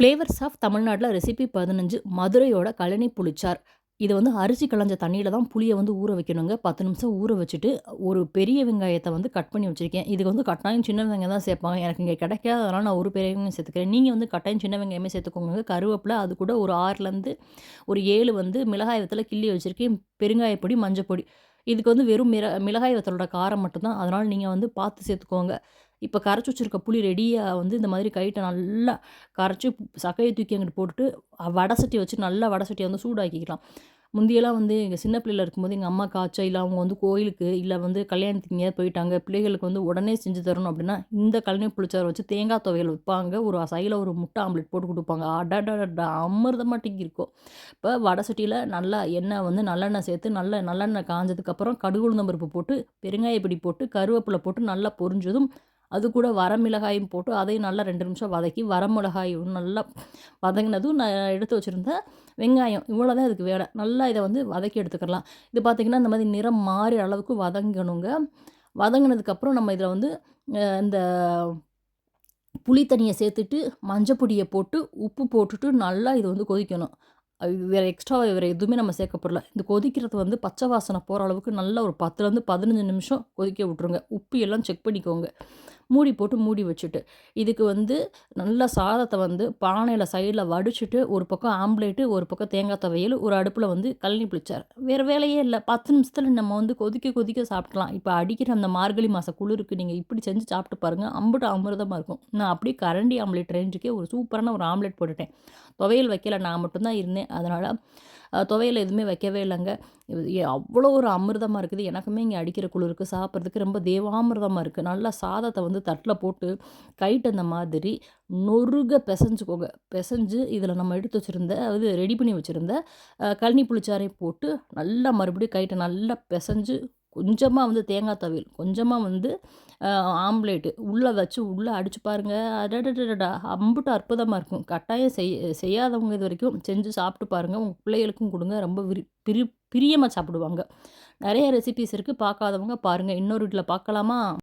Flavours of தமிழ்நாட்டில் recipe பதினஞ்சு மதுரையோட கழனி புளிச்சார். இதை வந்து அரிசி களைஞ்ச தண்ணியில் தான் புளியை வந்து ஊற வைக்கணுங்க. பத்து நிமிஷம் ஊற வச்சுட்டு ஒரு பெரிய வெங்காயத்தை வந்து கட் பண்ணி வச்சுருக்கேன். இதுக்கு வந்து கட்டாயம் சின்ன வெங்காயம் தான் சேர்ப்பாங்க. எனக்கு இங்கே கிடைக்காதனால நான் ஒரு பெரிய வெங்காயம் சேர்த்துக்கிறேன். நீங்கள் வந்து கட்டாயம் சின்ன வெங்காயமே சேர்த்துக்கோங்க. கருவேப்பில் அது கூட ஒரு ஆறுலேருந்து ஒரு ஏழு வந்து மிளகாய் வத்தில் கிள்ளி வச்சுருக்கேன். பெருங்காயப்பொடி மஞ்சப்பொடி. இதுக்கு வந்து வெறும் மிர மிளகாய் வத்தலோட காரம் மட்டும்தான். அதனால் நீங்கள் வந்து பார்த்து சேர்த்துக்கோங்க. இப்போ கரைச்சி வச்சுருக்க புளி ரெடியாக வந்து இந்த மாதிரி கைட்டை நல்லா கரைச்சி சக்கையை தூக்கி அங்கிட்டு போட்டுட்டு வடை சட்டியை வச்சு நல்லா வடை சட்டியை வந்து சூடாக்கிக்கலாம். முந்தியெல்லாம் வந்து எங்கள் சின்ன பிள்ளைல இருக்கும்போது எங்கள் அம்மா காய்ச்சல் இல்லை அவங்க வந்து கோயிலுக்கு இல்லை வந்து கல்யாணத்துக்கு எங்கேயாவது போயிட்டாங்க பிள்ளைகளுக்கு வந்து உடனே செஞ்சு தரணும் அப்படின்னா இந்த கழனி புளிச்சாறு வச்சு தேங்காய் துவையல் வைப்பாங்க. ஒரு சைடில் ஒரு முட்டை ஆம்லெட் போட்டு கொடுப்பாங்க. அடடடா அமிர்தமாட்டிக்கு இருக்கும். இப்போ வடை சட்டியில் நல்லா எண்ணெய் வந்து நல்லெண்ணெய் சேர்த்து நல்ல நல்லெண்ணெய் காஞ்சதுக்கப்புறம் கடுகு உளுந்தம்பருப்பு போட்டு பெருங்காயப்பொடி போட்டு கருவேப்பிலை போட்டு நல்லா பொரிஞ்சதும் அது கூட வரமிளகாயும் போட்டு அதையும் நல்லா ரெண்டு நிமிஷம் வதக்கி வரமிளகாயும் நல்லா வதங்கினதும் நான் எடுத்து வச்சுருந்தேன் வெங்காயம் இவ்வளோ தான் இதுக்கு வேலை. நல்லா இதை வந்து வதக்கி எடுத்துக்கலாம். இது பார்த்திங்கன்னா இந்த மாதிரி நிறம் மாறி அளவுக்கு வதங்கணுங்க. வதங்கினதுக்கப்புறம் நம்ம இதில் வந்து இந்த புளி தண்ணியை சேர்த்துட்டு மஞ்சப்பொடியை போட்டு உப்பு போட்டுட்டு நல்லா இது வந்து கொதிக்கணும். வேறு எக்ஸ்ட்ரா வேறு எதுவுமே நம்ம சேர்க்கப்படல இந்த கொதிக்கிறது வந்து பச்சை வாசனை போகிற அளவுக்கு நல்லா ஒரு பத்துலேருந்து பதினஞ்சு நிமிஷம் கொதிக்க விட்ருங்க உப்பு எல்லாம் செக் பண்ணிக்கோங்க. மூடி போட்டு மூடி வச்சுட்டு இதுக்கு வந்து நல்ல சாதத்தை வந்து பானையில் சைடில் வடிச்சுட்டு ஒரு பக்கம் ஆம்லேட்டு ஒரு பக்கம் தேங்காய் துவையல் ஒரு அடுப்பில் வந்து கழனி பிடிச்சார் வேறு வேலையே இல்லை. பத்து நிமிஷத்தில் நம்ம வந்து கொதிக்க கொதிக்க சாப்பிட்லாம் இப்போ அடிக்கிற அந்த மார்கழி மாத குளிருக்கு. நீங்கள் இப்படி செஞ்சு சாப்பிட்டு பாருங்கள் அம்புட்டு அமிர்தமாக இருக்கும். நான் அப்படியே கரண்டி ஆம்லேட் ரேஞ்சுக்கே ஒரு சூப்பரான ஒரு ஆம்லேட் போட்டுட்டேன். துவையல் வைக்கல. நான் மட்டும்தான் இருந்தேன். அதனால் துவையல் எதுவுமே வைக்கவே இல்லைங்க. அவ்வளோ ஒரு அமிர்தமாக இருக்குது. எனக்குமே இங்கே அடிக்கிற குளிருக்கு சாப்பிட்றதுக்கு ரொம்ப தேவாமிர்தமாக இருக்குது நல்லா சாதத்தை வந்து தட்டில் போட்டு கைட்டு அந்த மாதிரி நொறுக பிசைஞ்சுக்கோங்க. பிசைஞ்சு இதில் நம்ம எடுத்து வச்சுருந்த அது ரெடி பண்ணி வச்சுருந்த கழனி புளிச்சாரையும் போட்டு நல்லா மறுபடியும் கைட்டை நல்லா பிசைஞ்சு கொஞ்சமாக வந்து தேங்காய் தவியல் கொஞ்சமாக வந்து ஆம்லேட்டு உள்ளே வச்சு உள்ளே அடித்து பாருங்கள் அடடடடா அம்புட்டு அற்புதமாக இருக்கும். கட்டாயம் செய் செய்யாதவங்க இது வரைக்கும் செஞ்சு சாப்பிட்டு பாருங்கள் உங்கள் பிள்ளைகளுக்கும் கொடுங்க. ரொம்ப விரி பிரி பிரியமாக சாப்பிடுவாங்க. நிறைய ரெசிபிஸ் இருக்குது பார்க்காதவங்க பாருங்கள் இன்னொரு வீட்டில் பார்க்கலாமா?